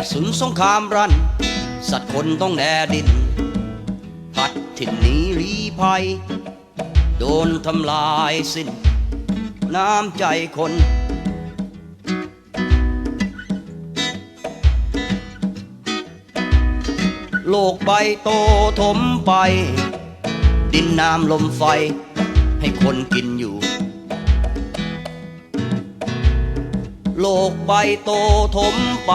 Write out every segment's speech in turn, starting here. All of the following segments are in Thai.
ระสุนสงครามรัน สัตว์คนต้องแดดิน พัดถิ่นหนี้รีภัย โดนทำลายสิ้น น้ำใจคนโลกใบโตถมไป ดินน้ำลมไฟ ให้คนกินอยู่ โลกใบโตถมไป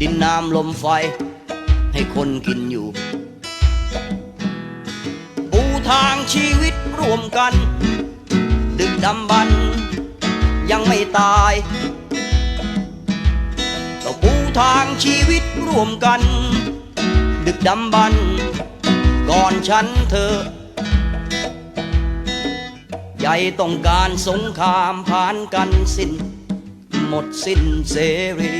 ดินน้ำลมไฟ ให้คนกินอยู่ ปูทางชีวิตร่วมกัน ดึกดำบรรยังไม่ตายเราปูทางชีวิตร่วมกัน ดึกดำบรรพ์ก่อนฉันเธอ ใหญ่ต้องการสงครามผ่านกันสิ้น หมดสิ้นเสรี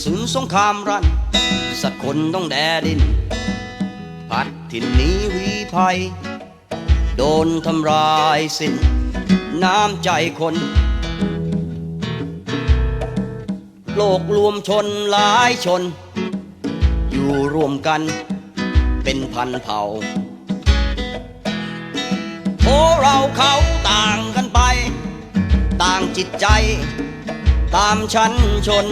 กระสุนสงครามรัน สักคนต้องแดดิน พัดถิ่นหนี้วีภัย โดนทำลายสิ้น น้ำใจคน โลกรวมชนหลายชน อยู่รวมกันเป็นพันเผ่าโอ้เราเขาต่างกันไป ต่างจิตใจ ตามชั้นชน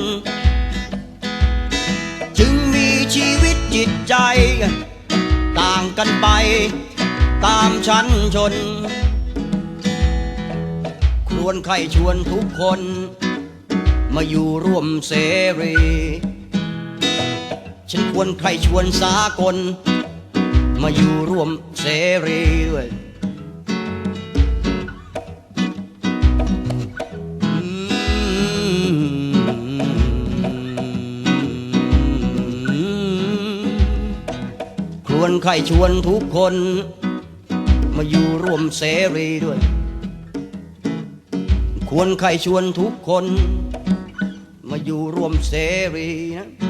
กันไป ตามชั้นชนควรใครชวนทุกคน มาอยู่ร่วมเสรี ฉันควรใครชวนสากล มาอยู่ร่วมเสรีด้วย วรใครชวนทุกคน มาอยู่ร่วมเสรีด้วย ควรใครชวนทุกคน มาอยู่ร่วมเสรีนะ